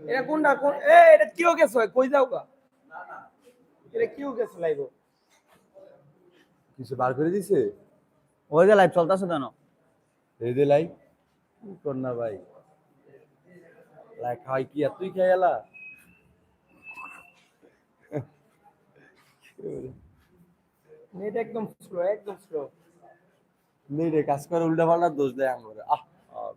এটা কোনটা? কোন এ এটা কিও গেছ? কই যাও গা এটা কিও গেছ লাইগো কিছু বার করে দিছে? ওই যে লাইভ চলতেছে কেন এই যে লাই কি কর না ভাই? লাই খাই কি আর? তুই খেয়ে গেলা নেট একদম স্লো একদম স্লো রে কাজ করে উল্টা পাল্টা দোষ দেয় আমার। আহ আহ,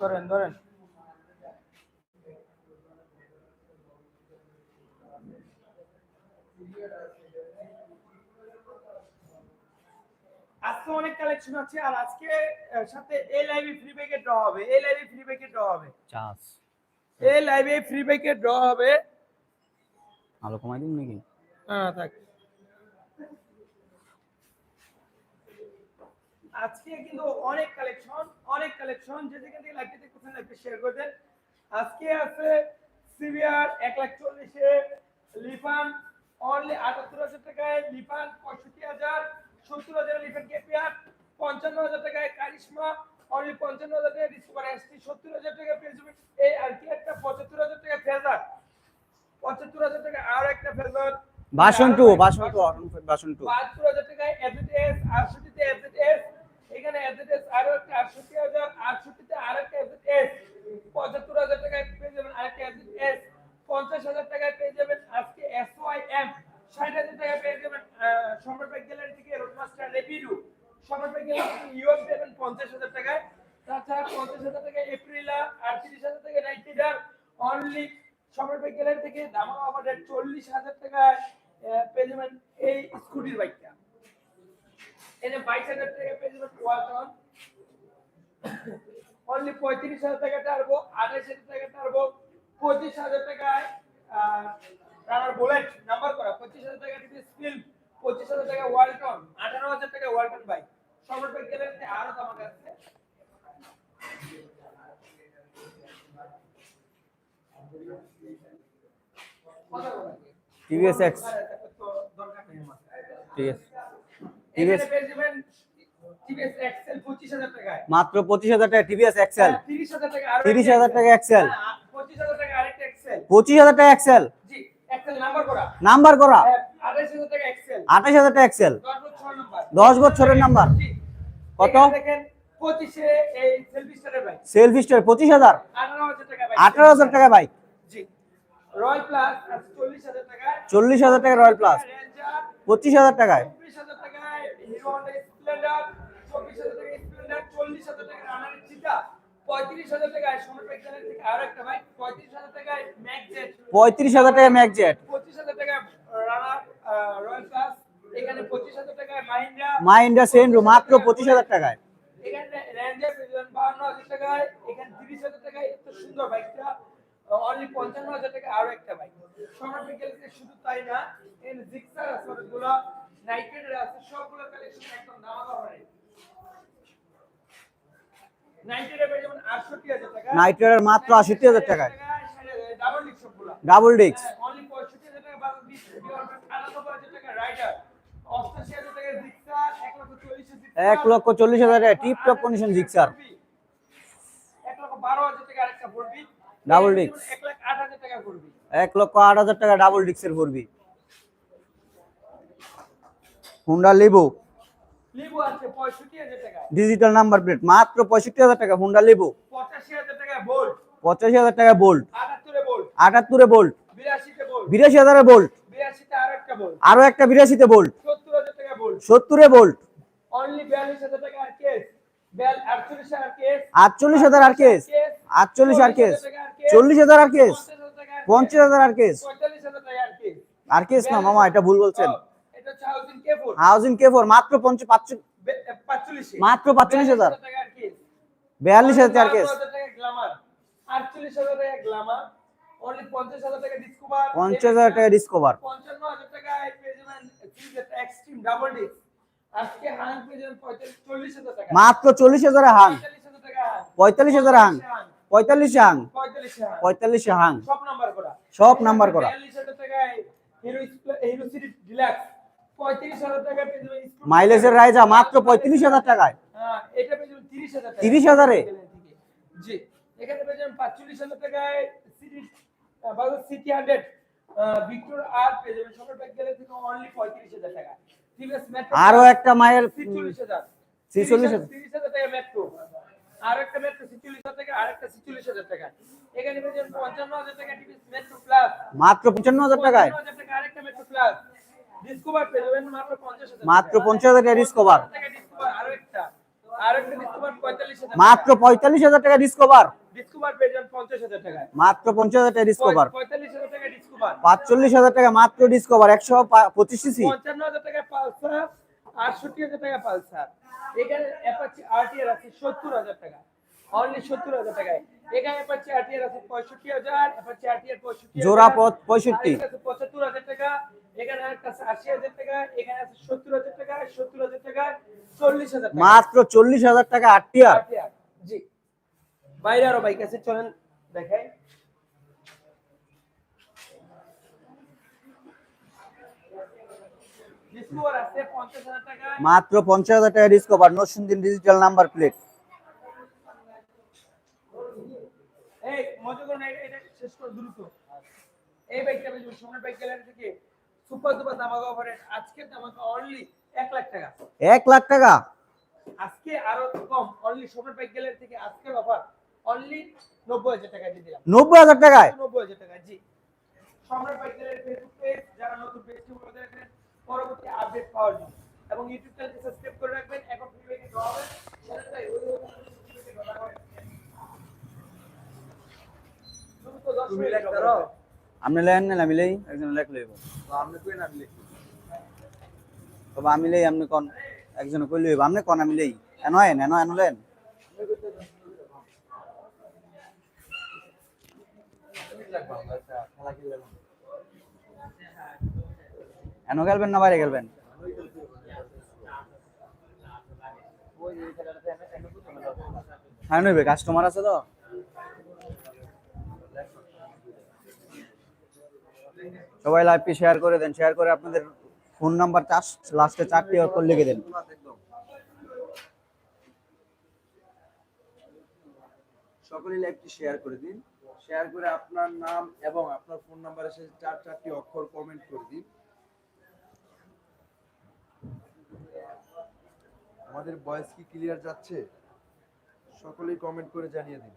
ধরেন ধরেন। আজকে অনেক কালেকশন আছে আর আজকে সাথে এই লাইভে ফ্রি ব্যাকে ড্র হবে। এই লাইভে ফ্রি ব্যাকে ড্র হবে। চান্স এই লাইভে ফ্রি ব্যাকে ড্র হবে। আলো কমাই দিন নাকি? হ্যাঁ থাক। আজকে কিন্তু অনেক কালেকশন অনেক কালেকশন যে যেখান থেকে লাইভটি দেখতেছেন লাইভটি শেয়ার করে দেন। আজকে আছে সিভিআর এক লাখ চল্লিশে লিফান অনলি আটাত্তর হাজার টাকায় লিফান পঁয়ষট্টি হাজার সত্তর হাজার লিফান কেপিআর পঞ্চান্ন হাজার টাকায় কারিশমা অনলি পঞ্চান্ন হাজার টাকা ডিসকভার এসটি সত্তর হাজার টাকা যাবেন এই আর কি একটা পঁচাত্তর হাজার টাকা ফেজার পঁচাত্তর হাজার টাকা আর একটা ফেজার বাসন টু বাসন টু বাসন টু বাহাত্তর হাজার টাকায় এফএস আটষট্টিতে এফএস এখানে এফএস আরও একটা আটষট্টি হাজার, আটষট্টিতে আর এফএস পঁচাত্তর হাজার টাকায় পেয়ে যাবেন আরেকটা এফএস পঞ্চাশ হাজার টাকায় পেয়ে যাবেন আজকে এস ওয়াই এম ষাট হাজার টাকায় পেয়ে যাবেন সম্রাট গ্যালারি থেকে রোডমাস্টার রেপিডু সম্রাট গ্যালারি থেকে ইউএস দেবেন পঞ্চাশ হাজার টাকায়। তাছাড়া পঞ্চাশ হাজার টাকায় এপ্রিলা আটত্রিশ হাজার টাকায় night leader only Samrat gallery থেকে দামা অফার চল্লিশ হাজার টাকায় পেয়ে যাবেন এই স্কুটির বাইকটা। এনে বাইশ হাজার টাকা পেয়ে যাবেন ওয়ালটন অনলি পঁয়ত্রিশ হাজার টাকা টারবো আঠাশ হাজার টাকা টারবো পঁচিশ হাজার টাকায় রানার বুলেট নাম্বার করা। পঁচিশ হাজার টাকা পঁচিশ হাজার টাকা ওয়ালটন আঠারো হাজার টাকা ওয়ালটন বাইক সম্রাট বাইক গেলে আরও দাম আছে। টিভিএস এক্স তো টিভিএস মাত্র পঁচিশ হাজার টাকা টিভিএস এক্সেল তিরিশ হাজার টাকা আরও তিরিশ হাজার টাকা এক্সেল হ্যাঁ, পঁচিশ হাজার টাকা এক্সেল নাম্বার করা। আঠাশ হাজার টাকা এক্সেল আঠাশ হাজার টাকা এক্সেল দশ বছরের নাম্বার কত? সেলফি স্টার পঁচিশ হাজার। আঠারো হাজার টাকা বাইক চল্লিশ হাজার টাকা রয়্যাল প্লাস পঁচিশ হাজার টাকায়। হিরো হন্ডা স্প্লেন্ডার চব্বিশ হাজার টাকা স্প্লেন্ডার চল্লিশ হাজার টাকা রানার চিতা পঁয়ত্রিশ হাজার টাকায় সোনার থেকে আরও একটা বাইক পঁয়ত্রিশ হাজার টাকায় ম্যাকজেট পঁয়ত্রিশ হাজার টাকা ম্যাকজেট পঁচিশ হাজার টাকা রানার রয়্যাল প্লাস এখানে পঁচিশ হাজার টাকায় মাহিন্দ্রা সেন্ড্রো মাত্র পঁচিশ হাজার টাকায়। এখানে রেঞ্জার বাহান্ন হাজার টাকায়। এখানে তিরিশ হাজার টাকায় এত সুন্দর বাইকটা অনলি পঞ্চান্ন হাজার টাকা আরও একটা বাইক সোনার শুধু তাই না এখানে জিক্সার আছে অনেকগুলো। নাইট্রেটের আছে সবগুলো কালেকশন একদম দামাকা হয় নাইট্রেটের পেয়ে যাবেন হাজার টাকা নাইট্রেটের মাত্র 68,000 টাকায়। ডাবল ডাবল টাকা জিক্সার এক লক্ষ চল্লিশ হাজার টাকা tip top condition Gixxer Double disc। এক লক্ষ আট হাজার টাকা ডাবল ডিস্কের পড়বি হুন্ডা লিবু। ডিজিটাল নাম্বার প্লেট মাত্র পঁয়ষট্টি হাজার টাকা হুন্ডা লিবু। পঁচাশি হাজার টাকা বোল্ট আটাত্তরে বোল্ট বিরাশি হাজারে বোল্ট আরও একটা বিরাশিতে বোল্ট সত্তর বোল্ট আটচল্লিশ হাজার আর কেস। আটচল্লিশ আর কেস। চল্লিশ হাজার আর কেস। পঞ্চাশ হাজার আর কেস। আর কেস। না মামা এটা ভুল বলছেন। হচ্ছে হাউজিং কে ফোর মাত্র মাত্র পাঁচচল্লিশ হাজার। বিয়াল্লিশ হাজার আর কেস পঞ্চাশ হাজার টাকা ডিসকভার মাত্র চল্লিশ হাজার হাং। পঁয়তাল্লিশ হাজার হাং। পঁয়তাল্লিশ হাং। পঁয়তাল্লিশ হাং। সব নাম্বার করা। সব নাম্বার করা। হিরো হিরো সিটি ডিলাক্স হাজার মাইলেজের রাইজা মাত্র পঁয়ত্রিশ হাজার টাকায়? হ্যাঁ, এটা পেয়ে তিরিশ হাজার টাকা 30,000 এ? জি এখানে পেয়ে যাবেন পাঁচচল্লিশ হাজার টাকায় CT Bajaj CT hundred Victor আর পেয়ে যাবেন। সকল ব্যাগ গেলে থেকে অনলি পঁয়ত্রিশ হাজার টাকা। আরও একটা মায়ের ছিচল্লিশ হাজার। 46,000 তিরিশ হাজার টাকা মেট্রো আর একটা মেট্রো ছিচল্লিশ হাজার টাকা আর একটা ছিচল্লিশ হাজার টাকা। এখানে পঞ্চান্ন হাজার টাকা টিভিএস মেট্রো প্লাস মাত্র পঞ্চান্ন হাজার টাকায়? হাজার টাকা আরেকটা মেট্রো প্লাস মাত্র পঞ্চাশ হাজার টাকা। ডিসকভার মাত্র পঁয়তাল্লিশ হাজার টাকা ডিসকভার মাত্র পঞ্চাশ ডিসকভার পঁয়তাল্লিশ হাজার টাকা ডিসকভার পাঁচচল্লিশ হাজার টাকা মাত্র ডিসকভার একশো পঁচিশ সিসি পঞ্চান্ন হাজার টাকা পালসার আটষট্টি হাজার টাকা পালসার। এখানে অ্যাপাচি আরটিআর আছে সত্তর হাজার টাকা। অনলি সত্তর হাজার টাকায়। জোড়া পথ- পঁয়ষট্টি। পঁচাত্তর হাজার টাকা এখানে আছে আশি হাজার টাকা এখানে আছে সত্তর হাজার টাকা সত্তর হাজার টাকা চল্লিশ হাজার মাত্র চল্লিশ হাজার টাকা আটটিয়ার RTR, জি। বাইরে আরও বাইক আছে চলেন দেখাই। আছে পঞ্চাশ হাজার টাকা। মাত্র পঞ্চাশ হাজার টাকা ডিসকভার নসুন্দিন ডিজিটাল নাম্বার প্লেট এই মজা করুন এটা শেষ করে দ্রুত। এই বাইকটা বেশি সোনার বাইক গ্যালারি থেকে সুপার সুপার ধামাকা অফারে আজকে ধামাকা অনলি এক লাখ টাকা। এক লাখ টাকা? আজকে আরও কম অনলি সোনার বাইক গ্যালারি থেকে আজকের অফার অনলি নব্বই হাজার টাকা দিয়ে দিলাম। নব্বই হাজার টাকায়? নব্বই হাজার টাকা জি। সম্রাট বাইক গ্যালারি ফেসবুক পেজ যারা নতুন পেজটি ফলো করে রাখবেন পরবর্তী আপডেট পাওয়ার জন্য। এবং ইউটিউব চ্যানেলটি সাবস্ক্রাইব করে রাখবেন এখন ফিডব্যাকে দেওয়া হবে সেটাই ওই ওই ফিডব্যাকে দেওয়া হবে শুধু তো দশ তুমি মিনিট লেখতে হবে। রো আপনি লেন না, আমি লেই, একজন লেখ লইব তবে আমি লেই, আপনি কোন, একজন কই লইব আপনি কোন, আমি লেই। এনো এন এনো এনো লেন এনো খেলবেন না, বাইরে খেলবেন হ্যাঁ নইবে কাস্টমার আছে তো? সবাই লাইভটি শেয়ার করে দেন শেয়ার করে আপনাদের ফোন নাম্বার চার লাস্টে চারটি অক্ষর লিখে দেন। সকলেই লাইভটি শেয়ার করে দিন শেয়ার করে আপনার নাম এবং আপনার ফোন নাম্বারের সাথে চার, চারটি অক্ষর কমেন্ট করে দিন। আমাদের ভয়েস কি ক্লিয়ার যাচ্ছে? সকলেই কমেন্ট করে জানিয়ে দিন।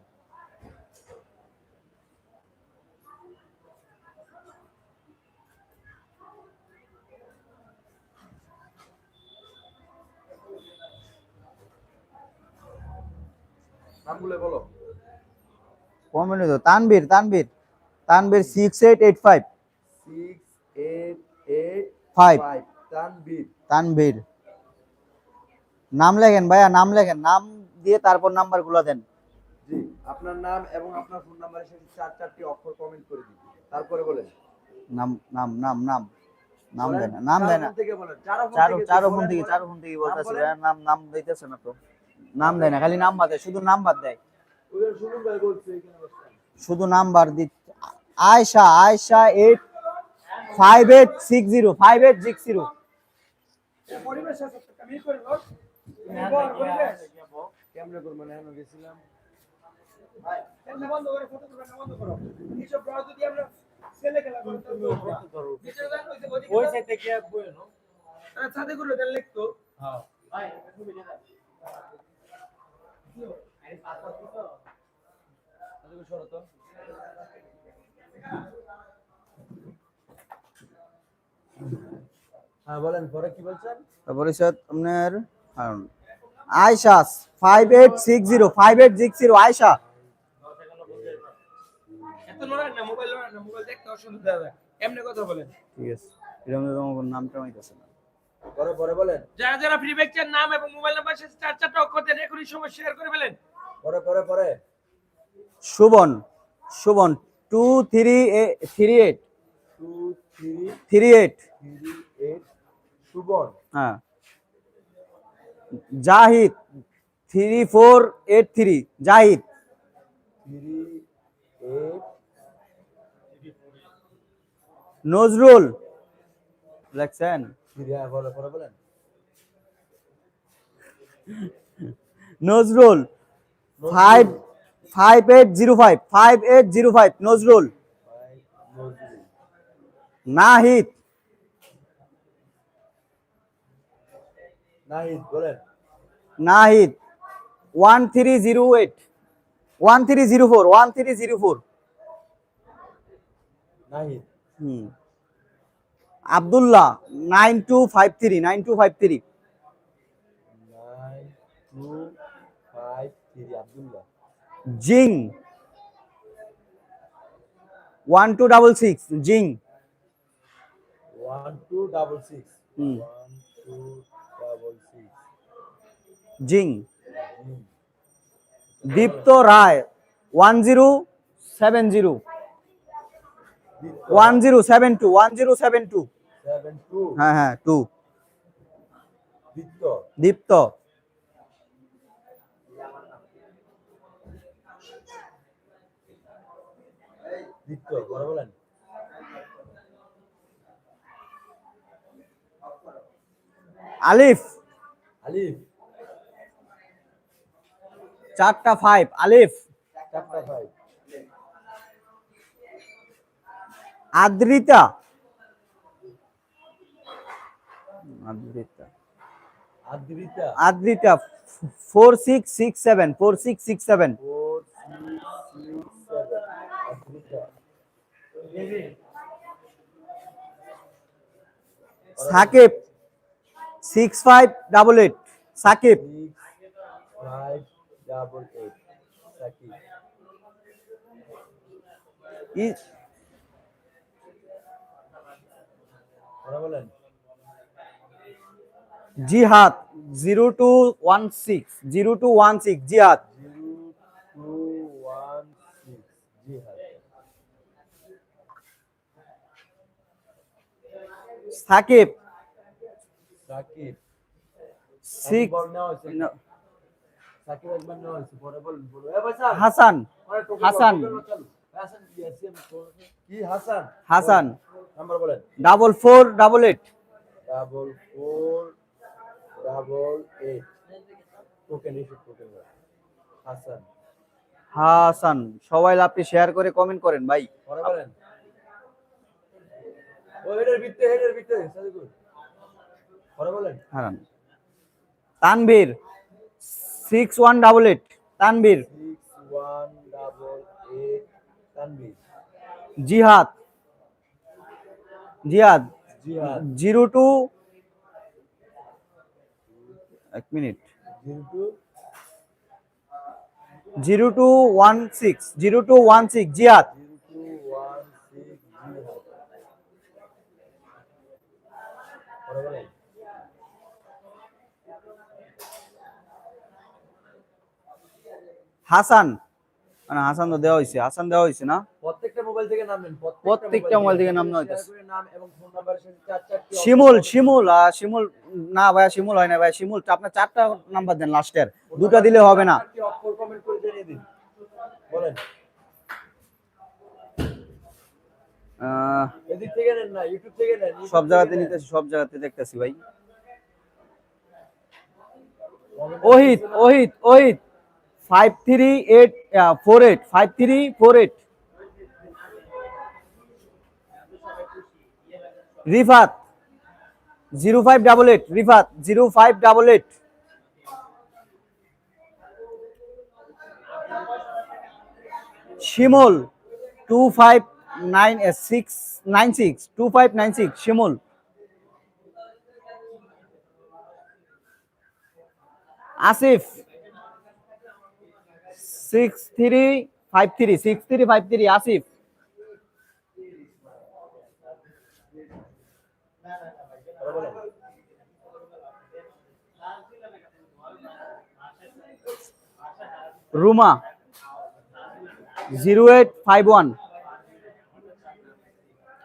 নামগুলো বলো। কমেন্ট তো। Tanvir Tanvir Tanvir six eight eight five six eight eight five five Tanvir নাম লেখেন ভাইয়া নাম লেখেন। নাম দিয়ে তারপর নাম্বারগুলো দেন। জি আপনার নাম এবং আপনার ফোন নাম্বারের সাথে চার চারটি অক্ষর কমেন্ট করে দিন। তারপরে বলেন। নাম নাম নাম নাম। নাম বলেন, দেয় না নাম দেয় না চারো চারো ফোন থেকে চারো ফোন থেকে বলতেছে নাম নাম দিতেছে না তো। নাম দেয় না, খালি নাম্বার দেয়, শুধু নাম্বার দেয়। শুধু নাম্বার দিচ্ছে Ayesha Ayesha eight five eight six zero five eight six zero করলে লিখতো হ্যাঁ ভাই হ্যাঁ বলেন পরে কি বলছেন? তারপরে স্যার আপনার Ayesha five eight six zero five eight six zero Ayesha. এত লড়াই না মোবাইল লড়াই না মোবাইল দেখতে অসুবিধা হবে। এমনি কথা বলেন? ঠিক আছে এরকম তো তোমার নামটা হইতেছে না। পরে পরে বলেন। যারা যারা ফ্রি ব্যাগটার নাম এবং মোবাইল নাম্বার সাথে চার চারটা অক্ষর দেন এখনই সময় শেয়ার করে ফেলেন। পরে পরে পরে। Suban Suban two three three eight two three three eight eight Suban. হ্যাঁ। Zahid three four eight three Zahid. Nazrul. লেখছেন বলেন। Nazrul five five eight zero five five eight zero five Nazrul. Nahid. Nahid বলেন। Nahid one three zero eight one three zero four one three zero four Nahid. হুম। Abdullah nine two five three nine two five three. জিং one two double six জিং one two double six one two double six. জিং Dipto Roy one zero seven zero. One zero seven two one zero seven two হ্যাঁ হ্যাঁ two দীপ্ত। দীপ্ত। দীপ্ত বলেন। আলিফ। আলিফ। চারটা five Alif. চারটা five Adrita. Adrita. Adrita. Adrita four six six seven four six six seven Sakib six five double eight Sakib. Five double eight Sakib. বলেন। Jihad zero two one six zero two one six Jihad. Sakib. Sakib. Six. Shakib একবার নেওয়া হয়েছে পরে বলুন Hasan. Hasan. Hasan yes, yes, কি Hasan? Hasan. Number বলেন। Double four double eight. Double four double eight. Token issue token Hasan. Hasan সবাই আপনি শেয়ার করে কমেন্ট করেন ভাই। পরে বলেন। ও হেডের ভিতরে হেডের ভিতরে সাদিকুল পরে বলেন। হারান। Tanvir six one double eight Tanvir. Six one double eight Jihad. Jihad. Zero two এক minute. Zero two one six. Zero two one six Jihad. Hasan. মানে হাসান তো দেওয়া হয়েছে হাসান দেওয়া হয়েছে না? প্রত্যেকটা মোবাইল থেকে নাম নেন প্রত্যেকটা মোবাইল থেকে নাম নেওয়া চারটি শিমুল শিমুল শিমুল না ভাইয়া শিমুল হয় না ভাই শিমুল আপনার চারটা নাম্বার দেন লাস্টের দুটা দিলে হবে না। কমেন্ট করে জানিয়ে দিন। বলেন। সব জায়গাতে নিতেছি সব জায়গাতে দেখতেছি ভাই। Wahid Wahid Wahid. Five three eight four eight five three four eight Rifat zero five double eight Rifat zero five double eight Shimul two five nine six nine six two five nine six Shimul Asif six three five three six three five three Asif Ruma zero eight five one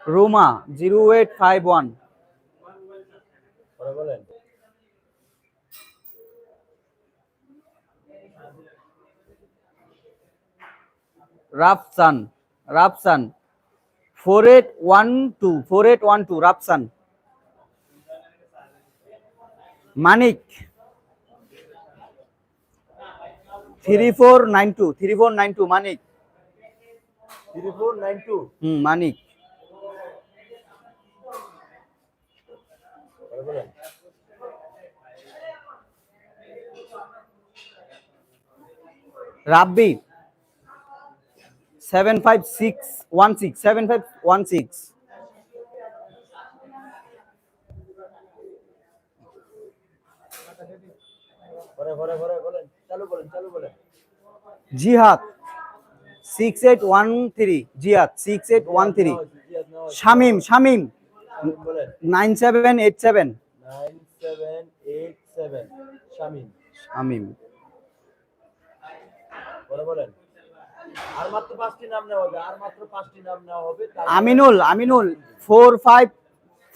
Ruma zero eight five one বলেন। Rafsan Rafsan. Four eight one two four eight one two Rafsan. Manik. Three four nine two three four nine two Manik. Three four nine two হুম Manik. Rabbi. Seven five six one six seven five one six Jihad six eight one three Jihad six eight one three Shamim Shamim nine seven eight seven nine seven eight seven Shamim. Shamim. বলেন। Aminul Aminul four five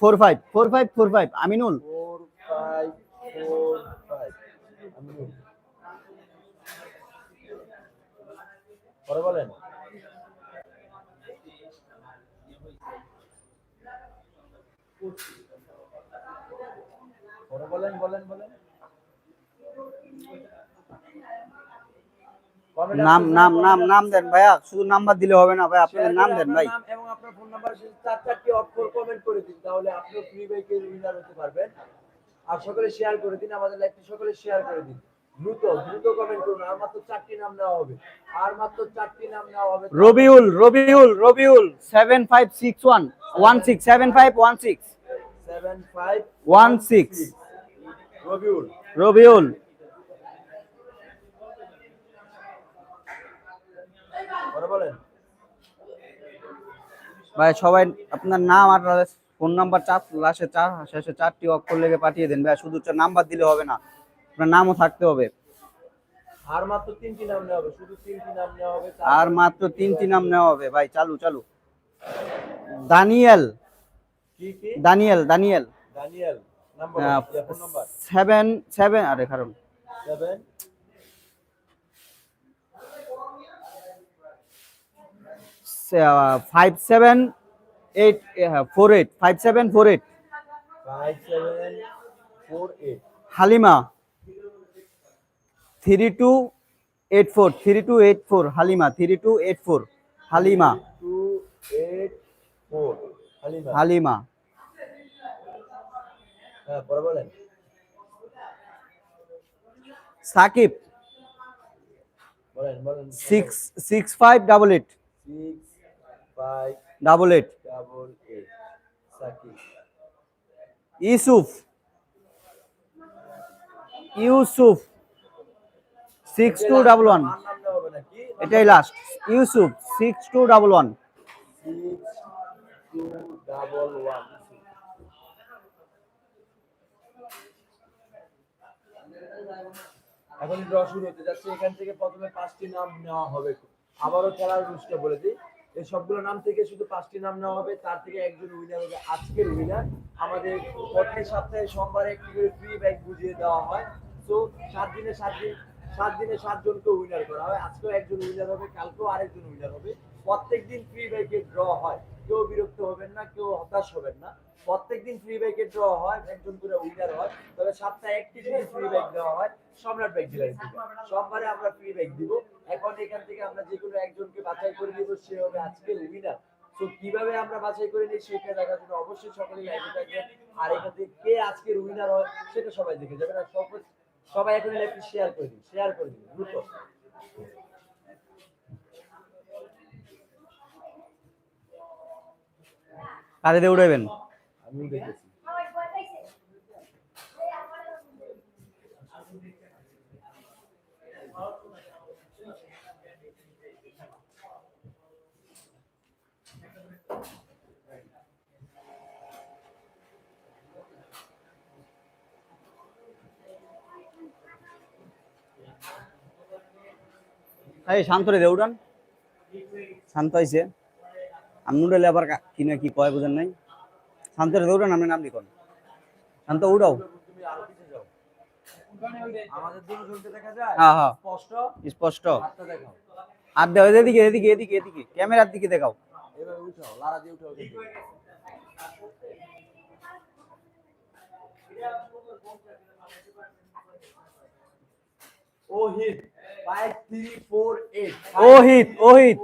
four five four five four five Aminul. বলেন বলেন বলেন। নাম নাম নাম নাম দেন ভাইয়া শুধু নাম্বার দিলে হবে না ভাই আপনাদের নাম দেন ভাই। এবং আপনার ফোন নাম্বার চার চারটি অক্ষর কমেন্ট করে দিন তাহলে আপনিও ফ্রি বাইকের উইনার হতে পারবেন। আর সকলে শেয়ার করে দিন আমাদের লাইভটি সকলে শেয়ার করে দিন। দ্রুত দ্রুত কমেন্ট করুন আর মাত্র চারটি নাম নেওয়া হবে। আর মাত্র চারটি নাম নেওয়া হবে Rabiul Rabiul Rabiul seven five six one one six seven five one six seven five one six Rabiul Rabiul পরে বলেন। ভাই সবাই আপনার নাম আর ফোন নাম্বার চার লাস্টে চার শেষে চারটি অক্ষর লেগে পাঠিয়ে দেন। ভাই শুধু নাম্বার দিলে হবে না আপনার নামও থাকতে হবে। আর মাত্র তিনটি নাম নেওয়া হবে শুধু তিনটি নাম নেওয়া হবে আর মাত্র তিনটি নাম নেওয়া হবে। ভাই চালু চালু। দানিয়েল। কি কি? Daniel Daniel. Daniel number. Seven seven আরে কারণ। Seven five seven eight four eight five seven four eight Halima three two eight four three two eight four Halima three two eight four Halima. Halima. হ্যাঁ Sakib six six five double eight six double eight double eight Sakib Yusuf Yusuf six two double one এটাই last Yusuf six two double one six two double one এখন draw শুরু হতে যাচ্ছে। এখান থেকে প্রথমে পাঁচটি নাম নেওয়া হবে। আবারও খেলার রুলসটা বলে দিই। এই সবগুলো নাম থেকে শুধু পাঁচটি নাম নেওয়া হবে, তার থেকে একজন উইনার হবে আজকের উইনার আমাদের প্রতি সপ্তাহে সোমবারে একটি করে ফ্রি ব্যাগ বুঝিয়ে দেওয়া হয়। তো সাত দিনে সাত দিন, সাত দিনে সাতজনকে উইনার করা হয়। আজকেও একজন উইনার হবে, কালকেও আরেকজন উইনার হবে। প্রত্যেকদিন ফ্রি ব্যাগের ড্র হয়। কেউ বিরক্ত হবেন না, কেউ হতাশ হবেন না। প্রত্যেকদিন ফ্রি ব্যাগের ড্র হয়, একজন করে উইনার হয়। তবে সপ্তাহে একটি যদি ফ্রি ব্যাগ দেওয়া হয়, সম্রাট ব্যাগ ডিলার সোমবারে আমরা ফ্রি ব্যাগ দিব। এখন এখান থেকে আমরা যে কোনো একজনকে বাছাই করে দিব সে হবে আজকের উইনার তো কীভাবে আমরা বাছাই করে নিই সেটা দেখার জন্য অবশ্যই সকলেই লাইভে থাকবেন আর এখান থেকে কে আজকের উইনার হয়, সেটা সবাই দেখে যাবেন। আর সবাই এখন লাইভটি শেয়ার করে দিন শেয়ার করে দিন দ্রুত কারে দিয়ে উড়াইবেন এই শান্ত রে উড়ান শান্ত হয়েছে আমি উড়ালে আবার কা- কি কয় বুঝেন নাই? শান্ত রে উড়ান আপনি নাম লিখন। শান্ত উড়াও স্পষ্ট? আর এদিকে এদিকে এদিকে এদিকে। ক্যামেরার দিকে দেখাও। উঠাও ওহিত ওহিত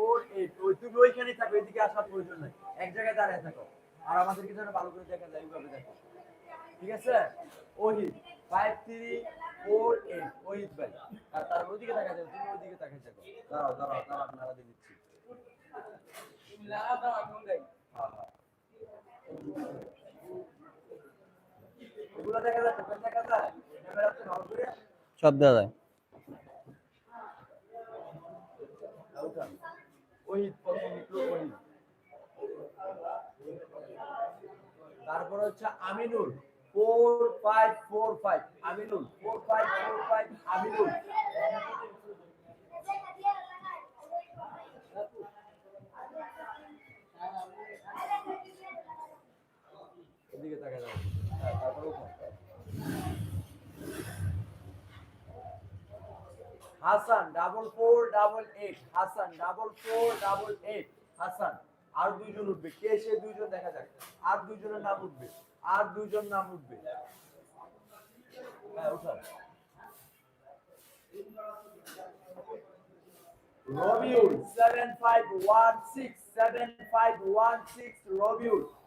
তুমি ওইখানেই থাকো এদিকে আসার প্রয়োজন নাই। এক জায়গায় দাঁড়িয়ে থাকো। আর আমাদেরকে যেন ভালো করে দেখা যায় ওইভাবে দেখো। ঠিক আছে? Wahid five three four eight Wahid ভাই। আর তার ওইদিকে দেখা যাবে তুমি ওইদিকে তাকাই থাকো দাঁড়াও দাঁড়াও দাঁড়াও দিয়ে দিচ্ছি। সব দেওয়া যায় উঠান ওহিত প্রথম ওহিত তারপর হচ্ছে Aminul four five four five Aminul four five four five Aminul. এদিকে তাকা যাবে হ্যাঁ তারপর Hasan double four double eight Hasan double four double eight Hasan, আর দুইজন উঠবে। কে সে দুইজন দেখা যাক। আর দুইজনের নাম উঠবে। আর দুইজন নাম উঠবে। হ্যাঁ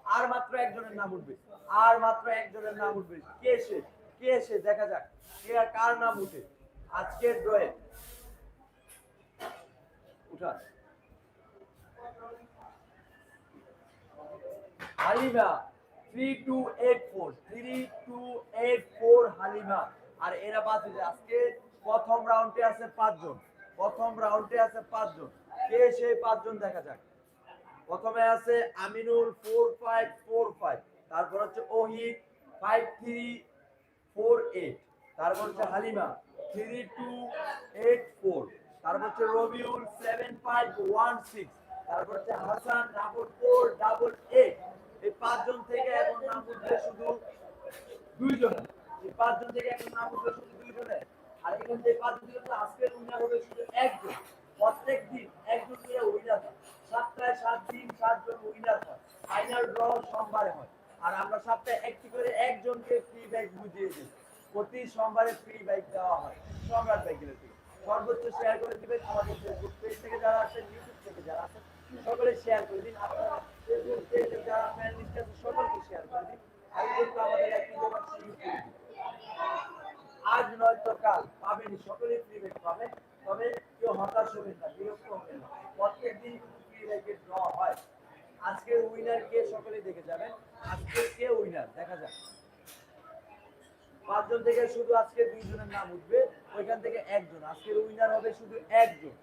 আর মাত্র একজনের নাম উঠবে। আর মাত্র একজনের নাম উঠবে। কে সে? কে সে? দেখা যাক। কে আর কার নাম উঠে? আজকের ড্রয়ে। উঠান। Halima three two eight four three two eight four Halima. আর এরা বাদ আজকে প্রথম রাউন্ডে আছে পাঁচজন। প্রথম রাউন্ডে আছে পাঁচজন। কে সেই পাঁচজন দেখা যাক। প্রথমে আছে Aminul four five four five তারপর হচ্ছে Wahid five three four eight তারপর হচ্ছে হালিমা। থ্রি টু এইট শুধু একজন। প্রত্যেক দিন একজন করে উইনার হয়। সাত দিন সাতজন উইনার ফাইনাল ড্র সোমবারে হয়। আর আমরা সপ্তাহে একটি করে একজনকে ফ্রি বুঝিয়ে দিই। প্রতি সোমবারে ফ্রি ব্যাগ দেওয়া হয়। সম্রাট ব্যাগের থেকে সর্বোচ্চ শেয়ার করে দিবেন আমাদের ফেসবুক পেজ থেকে যারা আছেন ইউটিউব থেকে যারা আছেন, সকলে শেয়ার করে দিন। সকলকে শেয়ার করে দিন। আজ নয়তো কাল পাবেন সকলেই ফ্রি ব্যাগ পাবেন তবে কেউ হতাশ হবেন না, বিরক্ত হবেন না। প্রত্যেক দিন ফ্রি ব্যাগের ড্র হয়। আজকের উইনার কে সকলে দেখে যাবেন। আজকে কে উইনার দেখা যাক। পাঁচজন থেকে শুধু আজকে দুইজনের নাম উঠবে, ওইখান থেকে একজন। আজকের উইনার হবে শুধু একজন।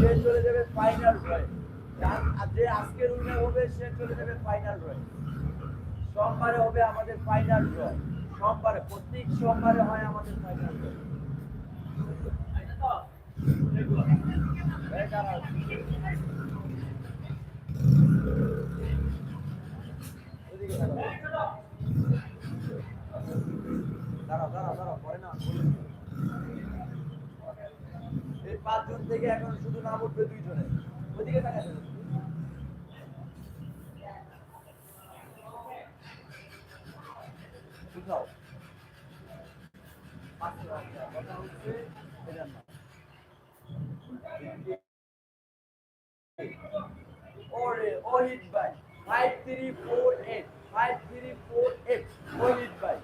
সে চলে যাবে ফাইনাল রয়ে যে আজকের উইনার হবে, সে চলে যাবে ফাইনাল রয়ে সোমবারে হবে আমাদের ফাইনাল ড্র সোমবারে, প্রত্যেক সোমবারে হয় আমাদের ফাইনাল ড্র দাঁড়াও দাঁড়াও দাঁড়াও পরে না বলে দিও। এই পাঁচজন থেকে এখন শুধু নাম উঠবে দুইজনে। ওইদিকে আচ্ছা আচ্ছা কথা হচ্ছে এটার নাম five three four eight five three four eight Wahid ভাই।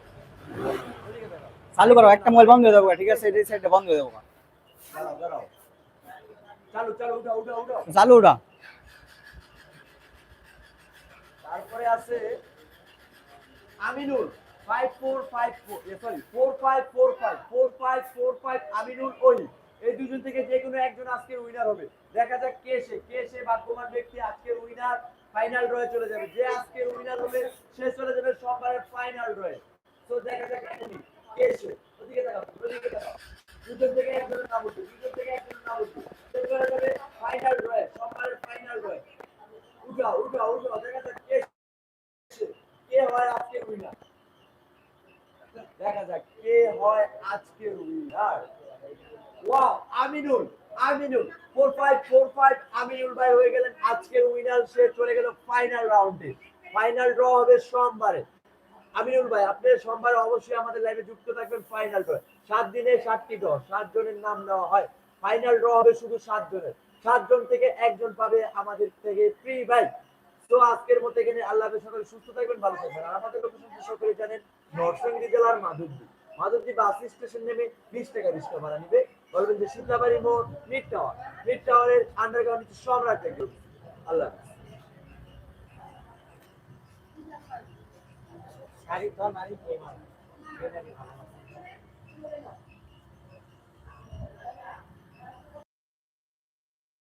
চালু করো একটা মোবাইল বন্ধ হয়ে যাব ঠিক আছে? এই সাইডটা বন্ধ হয়ে যাব। চালু চালু উঠা উঠা উঠা। তারপরে আছে Aminul five four five four sorry four five four five four five four five Aminul ওই। এই দুজন থেকে যে কোনো একজন উইনার হবে। দেখা যাক কে সে কে সে ভাগ্যবান ব্যক্তি উইনার ফাইনাল ড্রয়ে চলে যাবে। যে উইনার হবে সে চলে যাবে ফাইনাল ড্রয়ে তো দেখা যাক দেখা যাক কে হয় আজকের উইনার দেখা যাক কে four five four five Aminul ভাই হয়ে গেলেন আজকের উইনার সে চলে গেল ফাইনাল রাউন্ডে ফাইনাল ড্র হবে সোমবারে। আমিনুল ভাই, আপনি সোমবার অবশ্যই আমাদের লাইভে যুক্ত থাকবেন ফাইনাল ড্র সাত দিনে সাতটি ড্র সাত জনের নাম নেওয়া হয়। ফাইনাল ড্র হবে শুধু সাত জনের। সাতজন থেকে একজন পাবে আমাদের থেকে ফ্রি বাইক তো আজকের মতো এখানে আল্লাহ সকলে সুস্থ থাকবেন, ভালো থাকবেন। আর আমাদের লোকেশন সকলে জানেন? নরসিংদী জেলার মাধবদী। মাধবদী বাস স্টেশন নেমে বিশ টাকা রিক্সা ভাড়া নিবে। বলবেন যে শীতলাবাড়ি মোড় মিড টাওয়ার মিড টাওয়ারের আন্ডারগ্রাউন্ড সম্রাট আল্লাহ শাড়ি তো নারী